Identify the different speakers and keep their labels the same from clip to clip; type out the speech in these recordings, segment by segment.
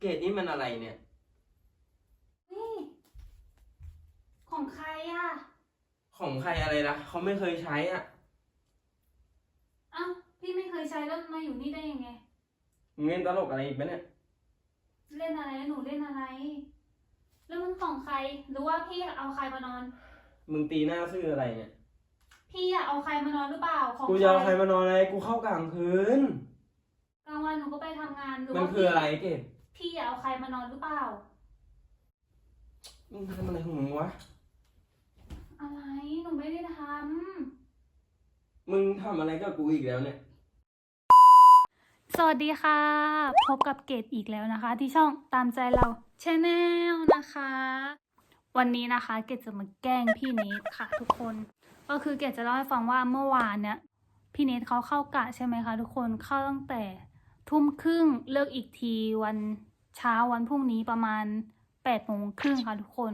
Speaker 1: เกรดนี่มันอะไรเนี่ย
Speaker 2: นี่ ของใครอะ
Speaker 1: ของใครอะไรล่ะเขาไม่เคยใช้อะ
Speaker 2: อ้าวพี่ไม่เคยใช้แล้วมาอยู่นี่ได้ยังไง
Speaker 1: มึงเล่นตลกอะไรอีกปะเนี่ย
Speaker 2: เล่นอะไรหนูเล่นอะไร แล้วมันของใครหรือว่าพี่เอาใครมานอน
Speaker 1: มึงตีหน้าซื่ออะไรเนี่ย
Speaker 2: พี่อะเอาใครมานอนหรือเปล่าของ
Speaker 1: กูจะเอาใครมานอนอะไร กูเข้ากลางคืน
Speaker 2: กลางวันหนูก็ไปทำงานหรือ
Speaker 1: มัน
Speaker 2: ว่า
Speaker 1: คืออะไรเกด
Speaker 2: พี่อะเอาใครมานอนหรือเปล่า
Speaker 1: มึงทำอะไรของมึงวะ
Speaker 2: อะไรหนูไม่ได้ท
Speaker 1: มึงทำอะไรกับกูอีกแล้วเนี่ยำ
Speaker 2: สวัสดีค่ะ พบกับเกดอีกแล้วนะคะ ที่ช่องตามใจเราชแนลนะคะ วันนี้นะคะเกดจะมาแกล้งพี่เนทค่ะทุกคน ก็คือเกดจะเล่าให้ฟังว่าเมื่อวานเนี่ยพี่เนทเขาเข้ากะใช่ไหมคะทุกคนเข้าตั้งแต่ทุ่มครึ่งเลิกอีกทีวัน เช้าวันพรุ่งนี้ประมาณแปดโมงครึ่งค่ะทุกคน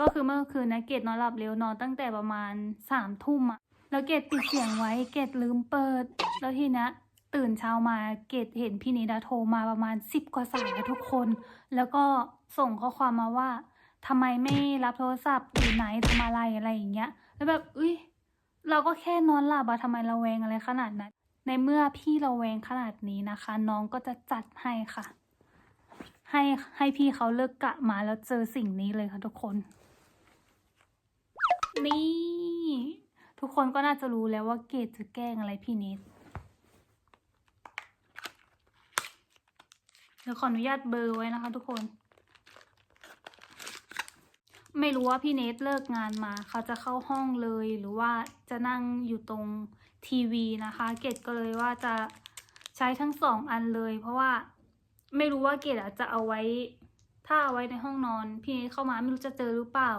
Speaker 2: ก็คือเมื่อคืนนะเกดนอนหลับเร็วนอนตั้งแต่ประมาณสามทุ่มอะแล้วเกดปิดเสียงไว้เกดลืมเปิด แล้วทีนี้ตื่นเช้ามาเกดเห็นพี่นิดาโทรมาประมาณสิบกว่าสายอะทุกคน แล้วก็ส่งข้อความมาว่าทำไมไม่รับโทรศัพท์อยู่ไหนทำอะไรอะไรอย่างเงี้ย แล้วแบบอุ้ยเราก็แค่นอนหลับอะทำไมเราแวงอะไรขนาดนั้น ในเมื่อพี่เราแวงขนาดนี้นะคะ น้องก็จะจัดให้ค่ะ ให้ให้พี่เขาเลิกกะมาแล้วเจอสิ่งนี้เลยค่ะทุกคน นี่ ทุกคนก็น่าจะรู้แล้วว่าเกดจะแกล้งอะไรพี่เนทเดี๋ยวขออนุญาตเบอร์ไว้นะคะทุกคน ไม่รู้ว่าพี่เนทเลิกงานมาเขาจะเข้าห้องเลยหรือว่าจะนั่งอยู่ตรงทีวีนะคะ เกดก็เลยว่าจะใช้ทั้งสองอันเลย เพราะว่า ไม่รู้ว่าเกดอาจจะเอาไว้ ถ้าเอาไว้ในห้องนอน พี่เนทเข้ามาไม่รู้จะเจอหรือเปล่า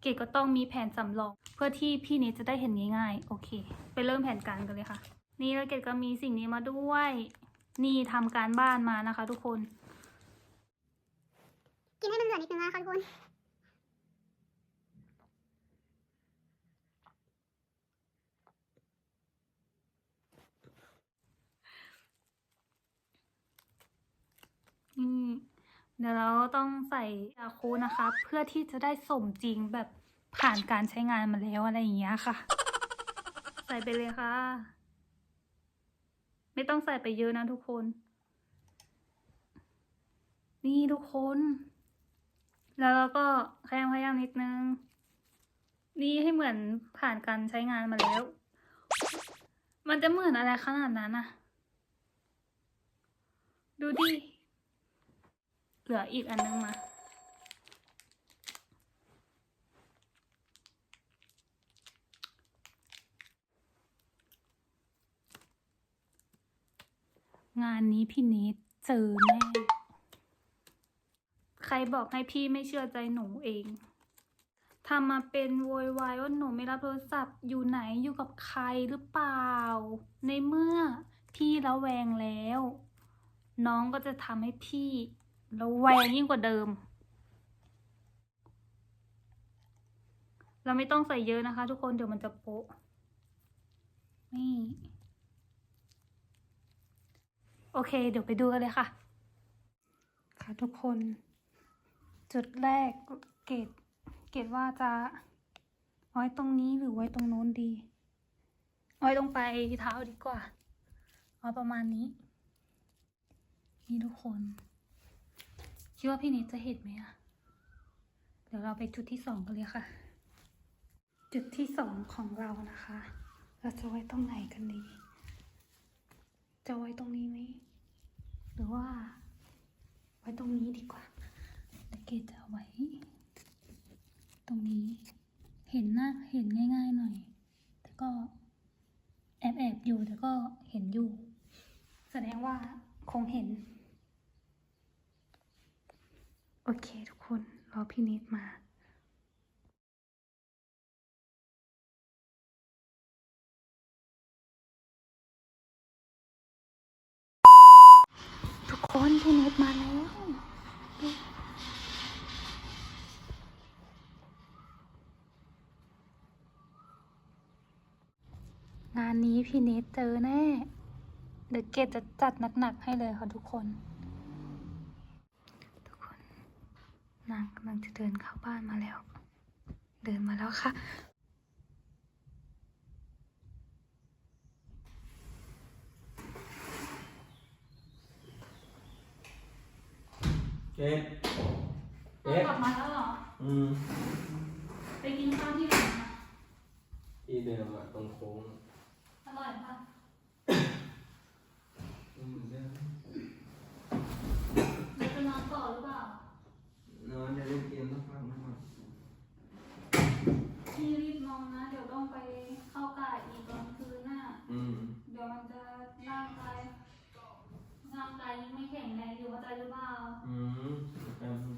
Speaker 2: เกดก็ต้องมีแผนสำรอง เพื่อที่พี่เนทจะได้เห็นง่ายๆ โอเค ไปเริ่มแผนการกันเลยค่ะ นี่แล้วเกดก็มีสิ่งนี้มาด้วย นี่ทำการบ้านมานะคะ ทุกคน
Speaker 3: กินให้มันเหลือนิดนึงนะคะทุกคน
Speaker 2: อืมเดี๋ยวเราต้องใส่ยาคูนะคะ เพื่อที่จะได้สมจริงแบบผ่านการใช้งานมาแล้วอะไรอย่างเงี้ยค่ะ ใส่ไปเลยค่ะ ไม่ต้องใส่ไปเยอะนะทุกคน นี่ทุกคน แล้วเราก็ขยำขยำนิดนึง นี่ให้เหมือนผ่านการใช้งานมาแล้ว มันจะเหมือนอะไรขนาดนั้นอะดูดิ เหลืออีกอันนึงมา งานนี้พี่เนทเจอแน่ ใครบอกให้พี่ไม่เชื่อใจหนูเองทำมาเป็นโวยวายว่าหนูไม่รับโทรศัพท์อยู่ไหนอยู่กับใครหรือเปล่า ในเมื่อพี่ระแวงแล้ว น้องก็จะทำให้พี่ ระแวงยิ่งกว่าเดิม เราไม่ต้องใส่เยอะนะคะ ทุกคนเดี๋ยวมันจะโป๊ะนี่โอเค เดี๋ยวไปดูกันเลยค่ะ ค่ะทุกคน จุดแรกเกตเกตว่าจะเอาไว้ตรงนี้หรือไว้ตรงโน้นดีเอาไว้ตรงปลายเท้าดีกว่าเอาประมาณนี้ นี่ทุกคน คิดว่าพี่เนทจะเห็นไหมอะเดี๋ยวเราไปจุดที่สองกันเลยค่ะ จุดที่สองของเรานะคะ เราจะไว้ตรงไหนกันดี จะไว้ตรงนี้ไหม หรือว่า ไว้ตรงนี้ดีกว่าเดี๋ยวเกดจะเอาไว้ ตรงนี้ เห็นหน้าเห็นง่าย ๆ หน่อย แต่ก็แอบแอบๆอยู่แต่ก็เห็นอยู่ แสดงว่าคงเห็น โอ เคทุกคนรอพี่นิดมาทุกคนพี่นิดมาแล้ว งานนี้พี่เนทเจอแน่ เดี๋ยวเกดจะจัดหนักๆให้เลยค่ะทุกคน นางกำลังจะเดินเข้าบ้านมาแล้ว เดินมาแล้วค่ะ
Speaker 1: เจ๊
Speaker 2: นางกลับมาแล้วเหรอ
Speaker 1: อืม
Speaker 2: ไปกินข้าวที่ไหนมา
Speaker 1: ที่เดิมอะตรงโค้ง
Speaker 2: อร่อยปะ
Speaker 1: อืมเดิม
Speaker 2: เดี๋ยวจะนอนต่อหรือเปล่า
Speaker 1: นอนจะเล่นเกมสักพักนึงอะ
Speaker 2: พี่รีบนอนนะ เดี๋ยวต้องไปเข้ากะอีกตอนคืนน่ะ
Speaker 1: อืม
Speaker 2: เดี๋ยวมันจะร่างกายร่างกายยังไม่แข็งแรงอยู่เข้าใจหรือเปล่า
Speaker 1: อืมแป๊บนึง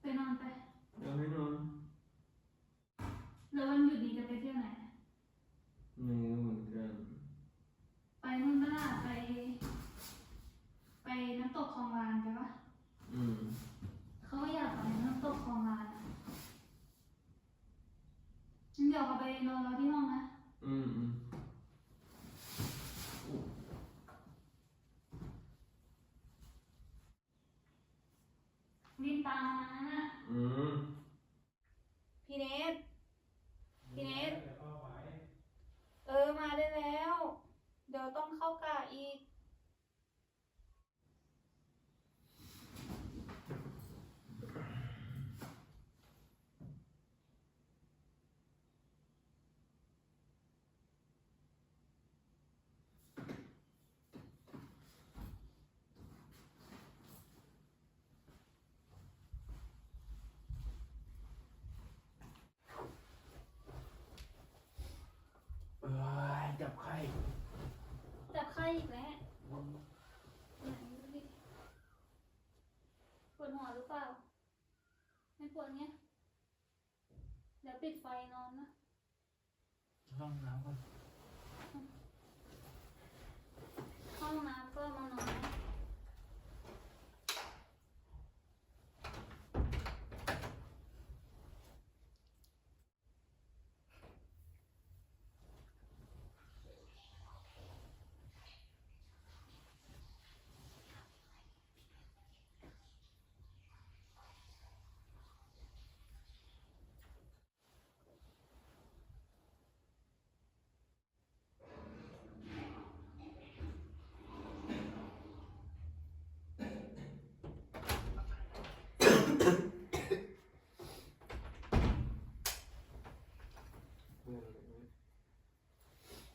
Speaker 2: ไปนอนไป
Speaker 1: เดี๋ยวให้นอน
Speaker 2: แล้ววันหยุดนี้จะไปเที่ยวไหน
Speaker 1: ไม่รู้เหมือนกัน
Speaker 2: ไปนู่นก็ได้ไป ไปน้ำตกคลองลานไปปะ
Speaker 1: อืม
Speaker 2: เขาก็อยากไปน้ำตกคลองลานอะงั้นเดี๋ยวเขาไปนอนรอที่ห้องนะ
Speaker 1: อืมอืม
Speaker 2: รีบตา มมานะ
Speaker 1: อืม
Speaker 2: พี่เนทพี่เนทเออมาได้แล้ว เดี๋ยวต้องเข้ากะอีก
Speaker 1: เอ้ยจับไข้
Speaker 2: จับไข้อีกแล้วไหนดูดิปว ดหัวหรือเปล่า ไม่ปวดเงี้ย เดี๋ยวปิดไฟนอนนะ
Speaker 1: ห้องน้ำก่อน
Speaker 2: เข้าห้องน้ำก็มานอน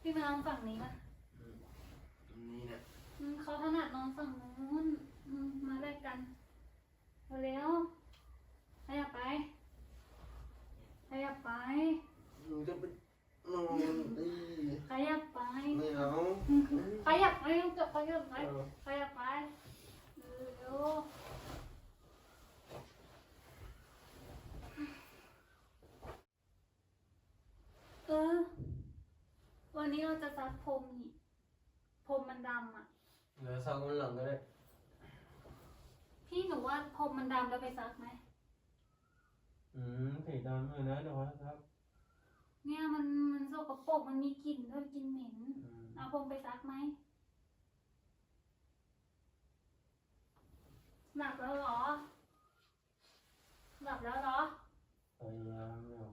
Speaker 2: นะพี่มานอนฝั่งนี้นะ
Speaker 1: นี่เนี่ย
Speaker 2: อืมเขาถนัดนอนฝั่งนู้นอืมมาแลกกันเร็วๆขยับไปขยับไป
Speaker 1: หนูจะไปนอนดี
Speaker 2: ขยับไป
Speaker 1: ไม่เอา
Speaker 2: ขยับไปลูกจะขยับไป
Speaker 1: เออ
Speaker 2: ขยับไปเร็วเออ วันนี้เราจะ ซักพรมนี่พรมมันดำอะ
Speaker 1: เหลือสักวันหลังก็ได้
Speaker 2: พี่หนูว่าพรมมันดำแล้วไปซักไหม
Speaker 1: อืมสีดำเลยนะเดี๋ยวครับ
Speaker 2: เนี่ยมันมันสกปรกมันมีกลิ่นด้วยกลิ่นเหม็น
Speaker 1: อืม
Speaker 2: เอาพรมไปซักไหม หลับแล้วเหรอ หลับแล้วเหรอ
Speaker 1: พยายามไม่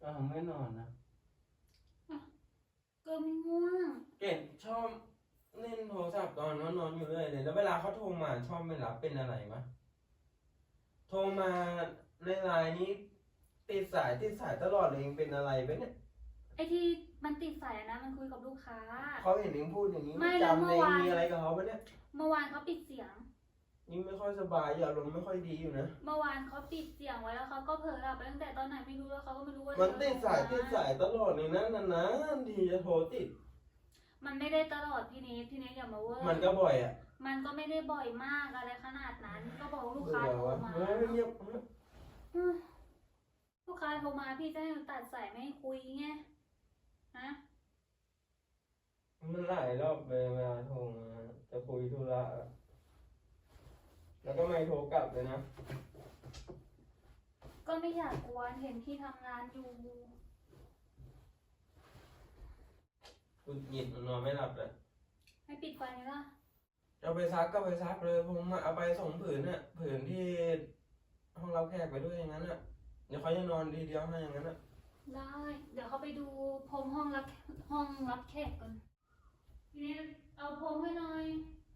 Speaker 1: เอาก็ทำไม่นอนนะ
Speaker 2: ก็ไม่ง่วง
Speaker 1: เกดชอบเล่นโทรศัพท์ตอนนอนนอนอยู่เลยเลยแล้วเวลาเขาโทรมาชอบไม่รับเป็นอะไรวะโทรมาในไลน์นี้ติดสายติดสายตลอดเลยเองเป็นอะไรไปเนี่ย
Speaker 2: ไอ้ที่มันติดสายนะมันคุยกับลูกค้า
Speaker 1: เขาเห็นเองพูดอย่างนี้
Speaker 2: ไม่
Speaker 1: ไม่
Speaker 2: แล้ว
Speaker 1: จำเลย
Speaker 2: เมื่อวาน
Speaker 1: มีอะไรกับเขาปะเนี่ย
Speaker 2: เมื่อวานเขาปิดเสียง
Speaker 1: ยิ่งไม่ค่อยสบายอยู่อารมณ์ไม่ค่อยดีอยู่นะ
Speaker 2: เมื่อวานเขาปิดเสียงไว้แล้วเขาก็เผลอหลับไปตั้งแต่ตอนไหนไม่รู้แล้วเขาก็ไม่รู้ว่า
Speaker 1: มัน
Speaker 2: เธอ
Speaker 1: ติดสาย
Speaker 2: โทร
Speaker 1: ติด
Speaker 2: มา
Speaker 1: สายตลอดเลยนะนานๆทีจะโทรติด
Speaker 2: มันไม่ได้ตลอดพี่เนทพี่เนทอย่ามาเวอร์
Speaker 1: มันก็บ่อยอะ
Speaker 2: มันก็ไม่ได้บ่อยมากอะไรขนาดนั้น ก็บอกว่าลูกค้า
Speaker 1: เบื่อ
Speaker 2: โทร
Speaker 1: วะ
Speaker 2: มา
Speaker 1: เฮ้ยเงียบ
Speaker 2: อืมลูกค้าโทรมาพี่จะให้หนูตัดสายไม่ให้คุยไงฮะ
Speaker 1: มันหลายรอบเลยเวลาโทรมาจะคุยธุระอะ แล้วก็ไม่โทรกลับเลยนะ
Speaker 2: ก็ไม่อยากกวนเห็นพี่ทำงานอยู่
Speaker 1: อกูหยิบนอนไม่หลับเลย
Speaker 2: ให้ปิดไฟไหมล่ะ
Speaker 1: เอาไปซักก็ไปซักเลย ผมเอาไปสองผืนน่ะ ผืนที่ห้องรับแขกไปด้วยอย่างนั้นน่ะ เดี๋ยวเขาจะนอนทีเดียวให้อย่างนั้นน่ะ
Speaker 2: ได้ เดี๋ยวเขาไปดูพรมห้องรับห้องรับแขกก่อนทีนี้เอาพรมให้หน่อย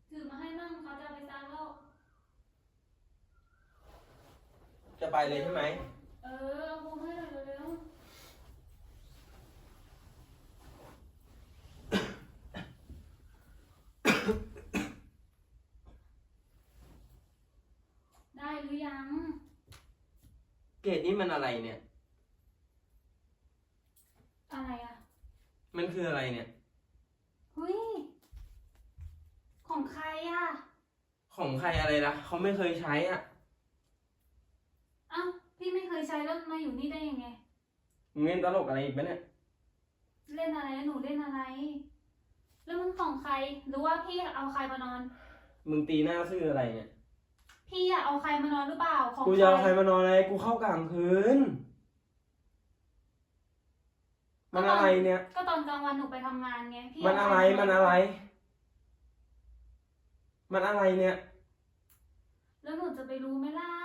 Speaker 2: ถือมาให้มั่งเขาจะเอาไปซักแล้ว
Speaker 1: จะไปเลยใช่ไหม
Speaker 2: เออเอาพรมให้หน่อยเร็วๆได้หรือยัง
Speaker 1: เกรดนี้มันอะไรเนี่ย
Speaker 2: อะไรอะ
Speaker 1: มันคืออะไรเนี่ย
Speaker 2: เฮ้ย ของใครอะ
Speaker 1: ของใครอะไรล่ะ เขาไม่เคยใช้อะ
Speaker 2: เอ้า พี่ไม่เคยใช้แล้วมาอยู่นี่ได้ยังไง
Speaker 1: มึงเล่นตลกอะไรอีกปะเนี่ย
Speaker 2: เล่นอะไรหนูเล่นอะไร แล้วมันของใคร หรือว่าพี่เอาใครมานอน
Speaker 1: มึงตีหน้าซื่ออะไรเนี่ย
Speaker 2: พี่อะเอาใครมานอนหรือเปล่าของ
Speaker 1: กูจะเอาใครมานอนอะไร กูเข้ากลางคืน มันอะไรเนี่ย
Speaker 2: ก็ตอนกลางวันหนูไปทำงานไงพี่
Speaker 1: มัน
Speaker 2: เา
Speaker 1: อะไร
Speaker 2: ใค
Speaker 1: มันอะไร มันอะไรเนี่ย
Speaker 2: แล้วหนูจะไปรู้ไหมล่ะกลางวัน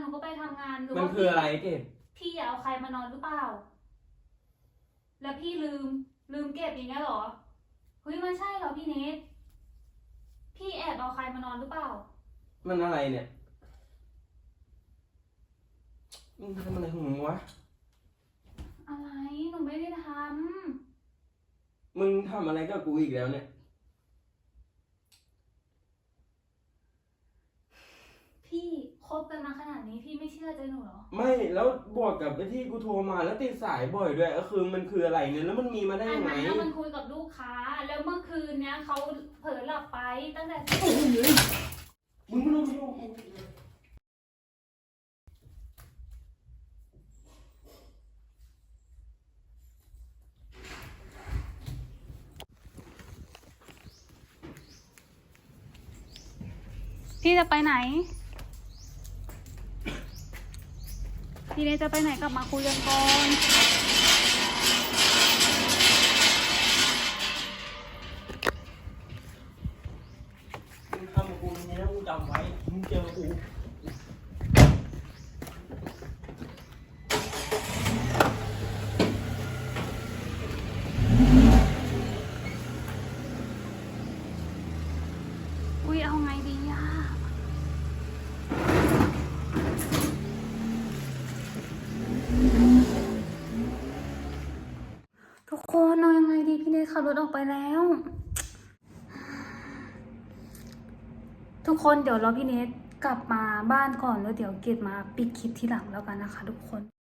Speaker 2: หนูก็ไปทำงานหรือ
Speaker 1: มัน
Speaker 2: ว่า
Speaker 1: คืออะไรเกด
Speaker 2: พี่อะเอาใครมานอนหรือเปล่า แล้วพี่ลืมลืมเก็บอย่างเงี้ยเหรอเฮ้ยมันใช่เหรอพี่เนทพี่แอบเอาใครมานอนหรือเปล่า
Speaker 1: มันอะไรเนี่ยมึงทำอะไรของมึงวะ
Speaker 2: อะไรหนูไม่ได้ท
Speaker 1: มึงทำอะไรกับกูอีกแล้วเนี่ยำ
Speaker 2: พี่คบ กันมาขนาดนี้พี่ไม่เชื่อใจหนูเหรอ
Speaker 1: ไม่แล้วบวกกับไปที่กูโทรมาแล้วติดสายบ่อยด้วยก็คือมันคืออะไรเนี่ยแล้วมันมีมาได้
Speaker 2: อัน
Speaker 1: ยังไง
Speaker 2: นั้นน่ะมันคุยกับลูกค้า แล้วเมื่อคืนเนี้ยเขาเผลอหลับไปตั้งแต่
Speaker 1: มึงไม่ต้องมายุ่งกับกูอีกเลย
Speaker 2: พี่จะไปไหน ทีนี้จะไปไหนกลับมาคุยกันก่อน ขับรถออกไปแล้ว ทุกคนเดี๋ยวรอพี่เนทกลับมาบ้านก่อนแล้วเดี๋ยวเกดมาปิดคลิปที่หลังแล้วกันนะคะ ทุกคน